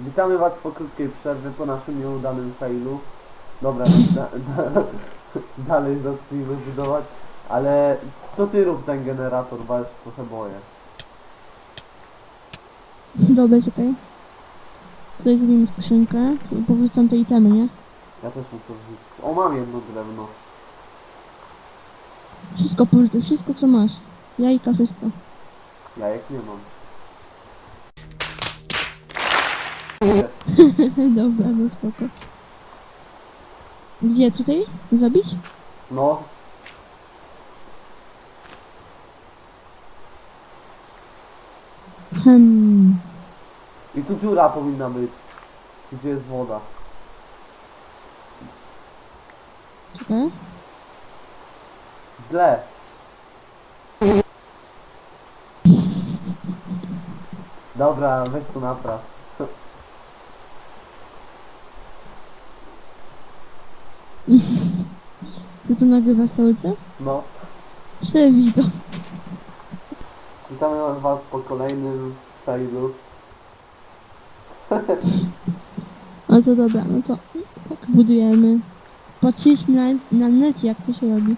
Witamy Was po krótkiej przerwie, po naszym nieudanym failu. Dobra, da, da, dalej zacznijmy budować. Ale to Ty rób ten generator, bo ja się trochę boję. Dobra, czekaj. Tutaj zrobimy skrzynkę. Powrzucam te itemy, nie? Ja też muszę wrzucić. O, mam jedno drewno. Wszystko powrzucę, wszystko co masz. Jajka, wszystko. Jajek nie mam. Dobra, no spoko. Gdzie, tutaj? Zrobić? No, Hmm. i tu dziura powinna być. Gdzie jest woda. Czekaj. Źle. Dobra, weź to napraw. Ty to nagrywasz cały czas? No. Przewido. Witamy Was po kolejnym failu. Ale to dobra, no to tak budujemy. Patrzyliśmy na, na necie, jak to się robi.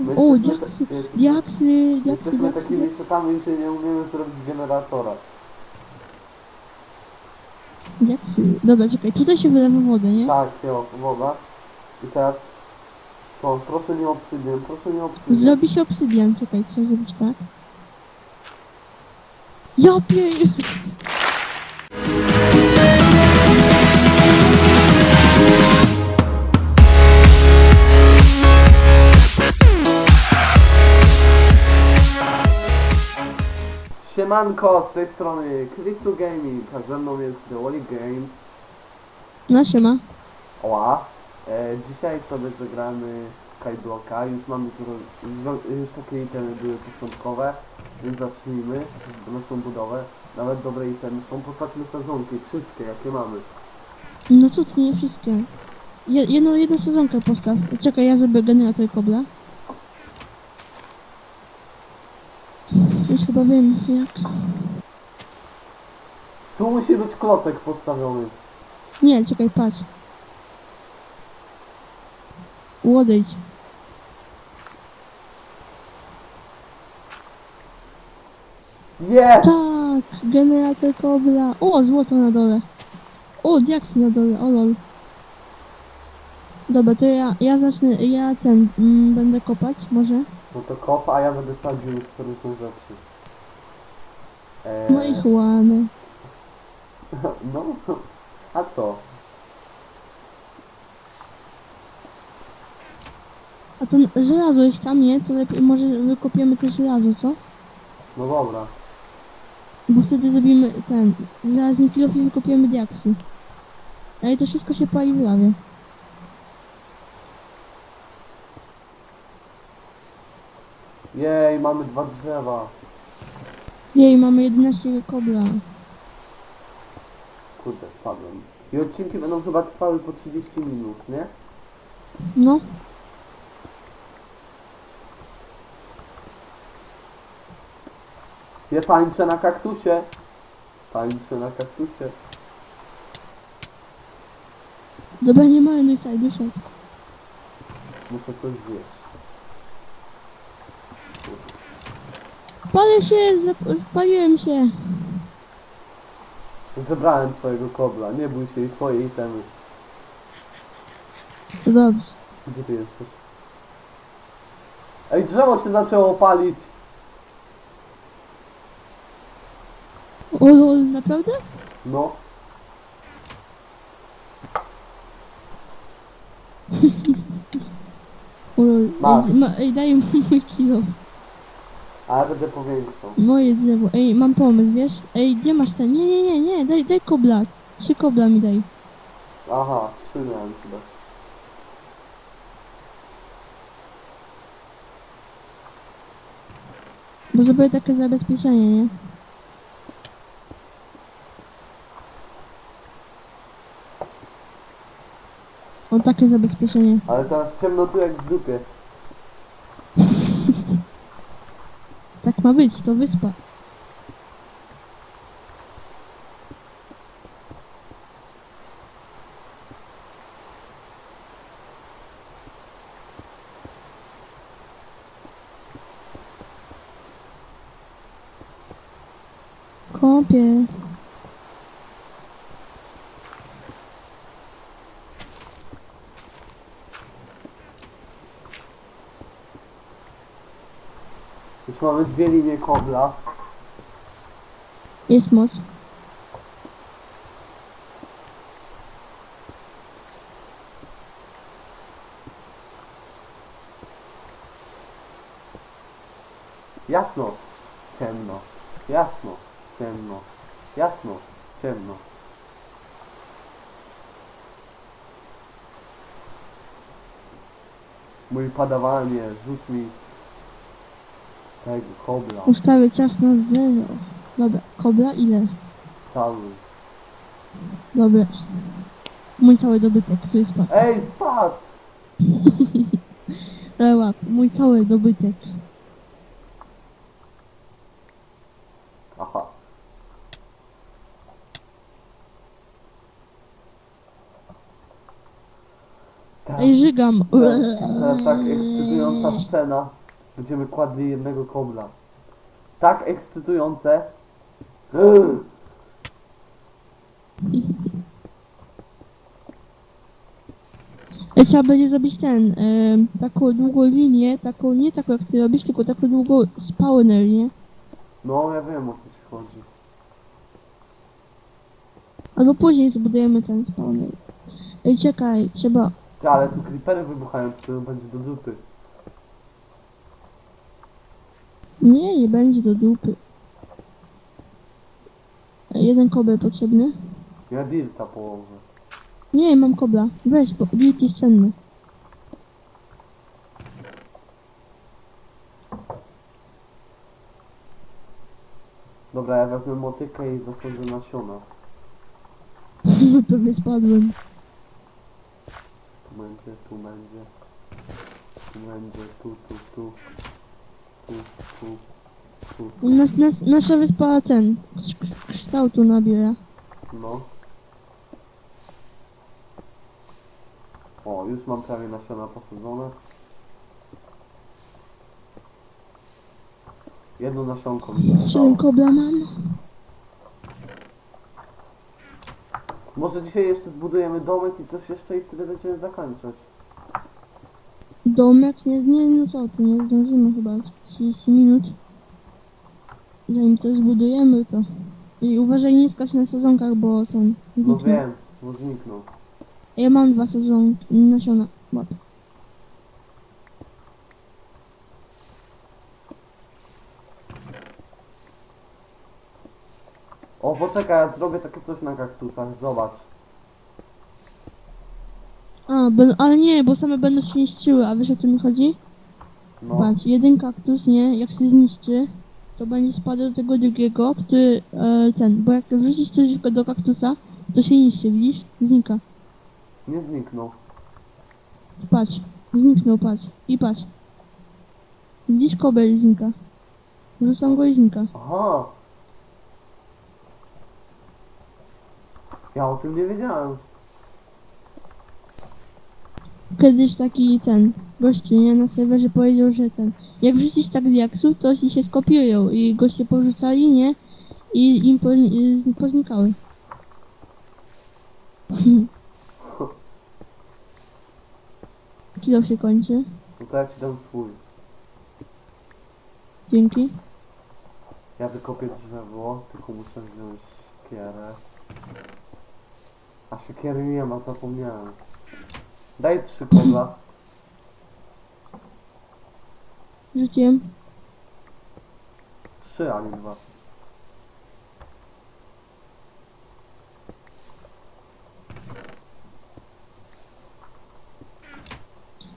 My O, jesteśmy ta- diaksy, jesteśmy- diaksy, diaksy, Jesteśmy diaksy. takimi ciotami, że nie umiemy zrobić generatora. Diaksy. Dobra, czekaj, tutaj się wylewa wodę, nie? Tak, jo, woda. I teraz to, proszę nie obsydian, proszę nie obsydian. Zrobi się obsydian, czekaj, trzeba zrobić tak. Ja pier... Siemanko, z tej strony Chrisu Gaming, a ze mną jest The Wally Games. No siema. Oła. E, dzisiaj sobie zagramy Skyblocka, już mamy już takie itemy były początkowe, więc zacznijmy naszą budowę. Nawet dobre itemy są, posadźmy sezonki, wszystkie jakie mamy. No co ty, nie wszystkie. Je, jedną, jedną sezonkę postaw. Czekaj, ja zrobię generator kobla. Już chyba wiem, jak... Tu musi być klocek postawiony. Nie, czekaj, patrz. Odejdź. Jest! Tak, generator kobla. O, złoto na dole. O, diaksy na dole, o lol. Dobra, to ja, ja zacznę, ja ten, mm, będę kopać, może? No to kop, a ja będę sadził różne rzeczy. No i Eee, chłamy. no, a co? A to żelazo jest tam, nie? To lepiej, może wykopiemy to żelazo, co? No dobra. Bo wtedy zrobimy ten, żelazny kilof i wykopiemy diaksy. Ale to wszystko się pali w lawie. Jej, mamy dwa drzewa. Jej, mamy 11 kobla. Kurde, spadłem. I odcinki będą chyba trwały po 30 minut, nie? No, Ja tańczę na kaktusie. Tańczę na kaktusie. dobra, nie ma jednej side, duszek. Muszę coś zjeść. Palę się, zap- spaliłem się. Zebrałem twojego kobla, nie bój się i twoje itemy. To dobrze. Gdzie ty jesteś? Ej, drzewo się zaczęło palić! O lol, naprawdę? No. O lol. Masz. Ej, ma, ej daj mi mój kilo. A ja będę powiększał. Moje drzewo. Ej, mam pomysł, wiesz? Ej, gdzie masz ten? Nie, nie, nie, nie, daj, daj kobla. Trzy kobla mi daj. Aha, trzy miałem chyba. Bo zrobię takie zabezpieczenie, nie? O takie zabezpieczenie. Ale teraz ciemno tu jak w dupie. Tak ma być, to wyspa. Kąpie. Mamy dwie linie kobla. Jest moc. Jasno, ciemno, jasno, ciemno, jasno, ciemno. Mój padawanie, rzuć mi tego kobla, Ustawię czas na zero. Dobra, kobla ile? cały. Dobra. Mój cały dobytek, który spadł. Ej, spadł! Ale łap, mój cały dobytek. Aha. Teraz, Ej, żygam. teraz, teraz tak ekscytująca scena. Będziemy kładli jednego kobla. Tak ekscytujące. Trzeba będzie zrobić ten, em, taką długą linię, taką, nie taką jak ty robisz, tylko taką długą spawner, nie? No, ja wiem o co ci chodzi. Albo później zbudujemy ten spawner. Ej, czekaj, trzeba... Ty, ale tu creepery wybuchają, to będzie do dupy. Nie, nie będzie do dupy. Jeden kobel potrzebny. Ja dirta położę. Nie, mam kobla. Weź, bo wilk jest cenny. Dobra, ja wezmę motykę i zasadzę nasiona. Pewnie spadłem. Tu będzie, tu będzie. Tu będzie, tu, tu, tu. Nas, nas, nasza wyspa ten, kształtu nabiera. No. O, już mam prawie nasiona posadzone. Jedno nasionko mi Siedem zostało. kobla mam. Może dzisiaj jeszcze zbudujemy domek i coś jeszcze i wtedy będziemy zakończać. Domek, nie, nie, no co ty, nie zdążymy chyba 30 minut. Zanim to zbudujemy to. I uważaj nie skacz na sezonkach, bo ten No zniknie. wiem, bo zniknął. Ja mam dwa sezonki, nasiona. Łap. O, poczekaj, ja zrobię takie coś na kaktusach, zobacz. A, ben, ale nie, bo same będą się niszczyły, a wiesz o co mi chodzi? No, Patrz, jeden kaktus, nie, jak się zniszczy, to będzie spadał do tego drugiego, który, e, ten, bo jak wrzucisz coś do kaktusa, to się niszczy, widzisz? Znika. nie zniknął. Patrz, zniknął, patrz. I patrz. Widzisz kobel znika. Rzucam go i znika. Aha. Ja o tym nie wiedziałem. Kiedyś taki ten gościu, nie, na serwerze powiedział, że ten, jak wrzucisz tak diaksów, to ci się skopiują i goście porzucali, nie? I im poznikały. Kilo się kończy. No to ja ci dam swój. Dzięki. Ja wykopię drzewo, tylko muszę wziąć siekierę. A siekiery nie ma, zapomniałem. Daj trzy kobla. Rzuciłem. Trzy, a nie dwa.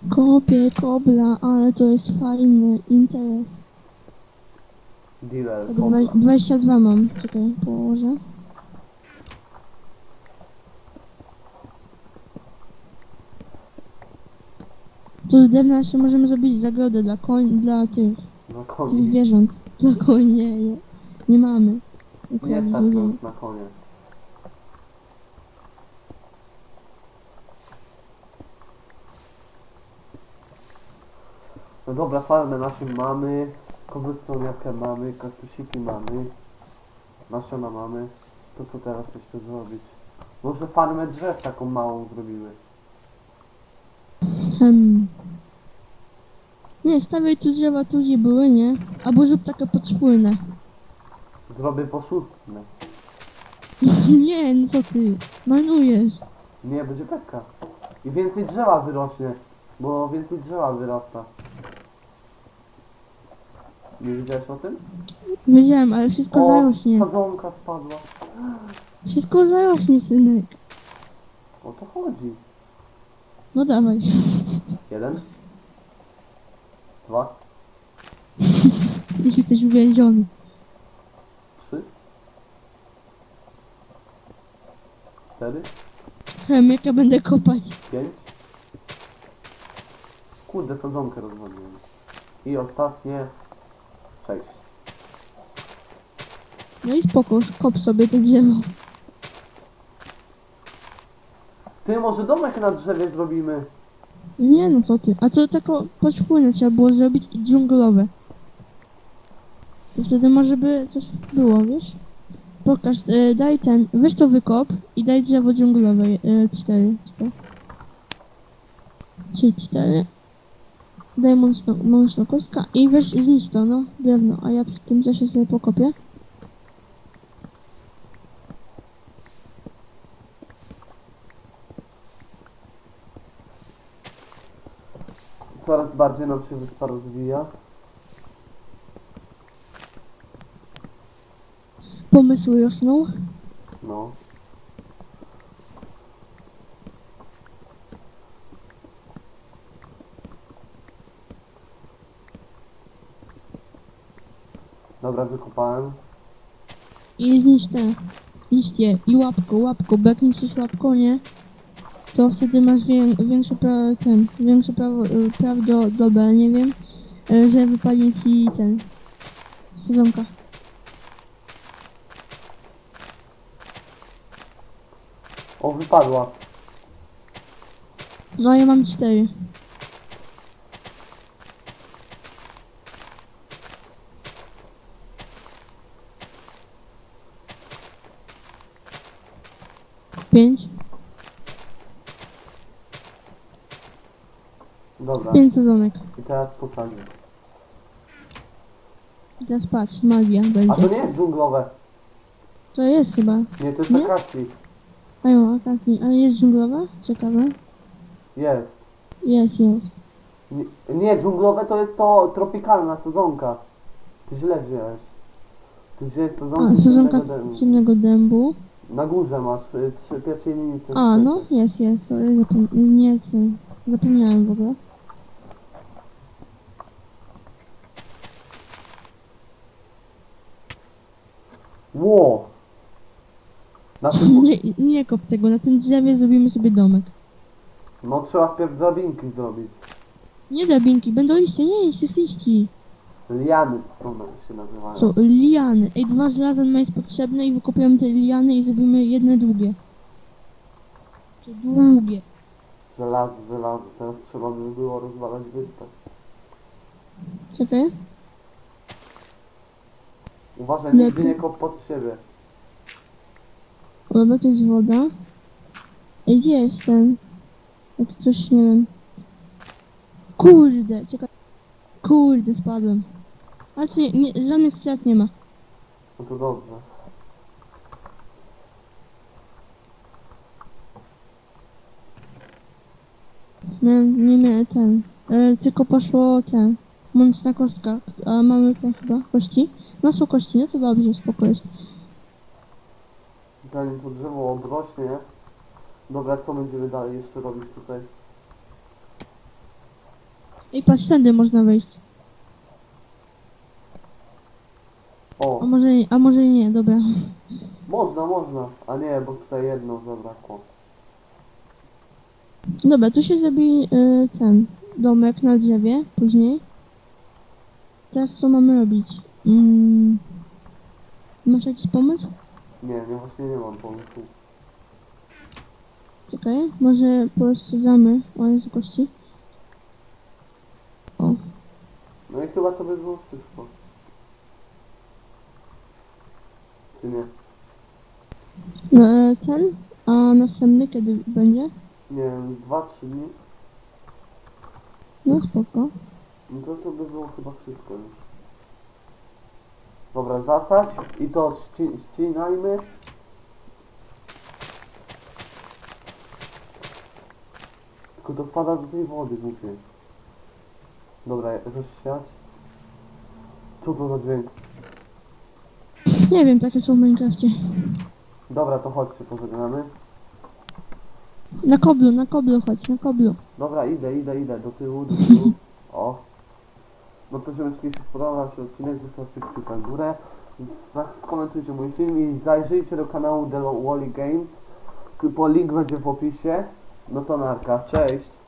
Kopię kobla, ale to jest fajny interes. Dealer kobla. dwa- 22 mam. Czekaj, położę. Tu z jeszcze możemy zrobić zagrodę dla koń, dla tych, tych zwierząt. Dla koni, nie, nie, nie mamy. Nie Akurat stać dużo. nas na koniec. No dobra, farmę naszą mamy, cobblestone jakie mamy, kaktusiki mamy. nasiona mamy. To co teraz jeszcze zrobić? Może farmę drzew taką małą zrobimy. Hmm. Nie, stawiaj tu drzewa tu gdzie były, nie? Albo zrób takie podspójne. Zrobię poszustne. nie, no co ty? Marnujesz. Nie, będzie beka. I więcej drzewa wyrośnie, bo więcej drzewa wyrasta. Nie wiedziałeś o tym? Wiedziałem, ale wszystko O, zarośnie. sadzonka spadła. Wszystko zarośnie, synek. O to chodzi. No dawaj. Jeden. Dwa. Już jesteś uwięziony. Trzy. Cztery. Hem, jak ja będę kopać. Pięć. Kurde, sadzonkę rozwaliłem. I ostatnie. Sześć. No i spoko, kop sobie to drzewo. Ty, może domek na drzewie zrobimy? Nie no co ty. A to tako podspójne trzeba było zrobić i dżunglowe. To wtedy może by coś było, wiesz? Pokaż, e, daj ten, weź to wykop i daj drzewo dżunglowe, e, cztery. Czyli cztery. Daj mocno, mocno kostka i weź zniszcz to, no, drewno, a ja w tym czasie sobie pokopię. Coraz bardziej nam się wyspa rozwija. Pomysły rosną. No. Dobra, wykopałem. I zniszcz te liście i łapko, łapko, jak niszczysz łapko, nie? To wtedy masz wię, większe prawo, ten, większe prawo, y, prawdopodobne, nie wiem, y, że wypadnie ci ten, sezonka. O, wypadła. No ja mam cztery. Pięć. Dobra. Pięć sezonek. I teraz posadzić. I teraz patrz, magia A będzie. to nie jest dżunglowe. To jest chyba. Nie, to jest Nie? akacji. A jo, akacji. Ale jest dżunglowa? Ciekawe. Jest. Jest, jest. Nie, nie, dżunglowe to jest to tropikalna sezonka. Ty źle wziąłeś. Ty wziąłeś sezonkę A, sezonka ciemnego dębu. ciemnego dębu. Na górze masz y, trzy pierwszej linii A, no, jest, jest. Sorry, zapom- nie, co. Zapomniałem w ogóle. Ło! Na tym, Nie, nie kop tego, na tym drzewie zrobimy sobie domek. no trzeba wpierw drabinki zrobić. Nie drabinki, będą liście, nie tych liści. Liany to są, się nazywają. Co, liany. Ej, dwa żelazne jest potrzebne i wykopiemy te liany i zrobimy jedne długie. Czy długie. Żelazo, żelazo. Teraz trzeba by było rozwalać wyspę. Czekaj. Uważaj, Lepiej. nigdy nie kop pod siebie. Dobra, to jest woda. Ej, gdzie jest ten? Jak coś, nie wiem. Kurde, czekaj. Kurde, spadłem. Ale tu nie, nie, żadnych strat nie ma. No to dobrze. Nie, nie miałem ten. E, tylko poszło ten. Mączna kostka. A mamy ten chyba kości? No są kości, no to dobrze, spoko jest. Zanim to drzewo obrośnie. Dobra, co będziemy dalej jeszcze robić tutaj? Ej, patrz, tędy można wejść. A O, może nie, a może nie, dobra. można, można. A nie, bo tutaj jedno zabrakło. Dobra, tu się zrobi e, ten domek na drzewie później. Teraz co mamy robić? Mm, masz jakiś pomysł? Nie, nie, właśnie nie mam pomysłu. Czekaj, może porozsadzamy. O, jest kości. O, No i chyba to by było wszystko. czy nie? No, e, ten, a następny kiedy będzie? Nie wiem, 2-3 dni? No spoko. No to to by było chyba wszystko już. Dobra, zasadź i to ści ścinajmy. Tylko to wpada do tej wody, mówię. Dobra, rozsiać. Co to za dźwięk? Nie wiem, takie są w Minecrafcie. Dobra, to chodź się pożegnamy. Na koblu, na koblu chodź, na koblu. Dobra, idę, idę, idę, do tyłu, do tyłu. O. No to ziomeczki, jeśli spodobał się odcinek, zostawcie kciuka w górę. Skomentujcie mój film i zajrzyjcie do kanału The Wally Games. Po link będzie w opisie. No to narka, cześć.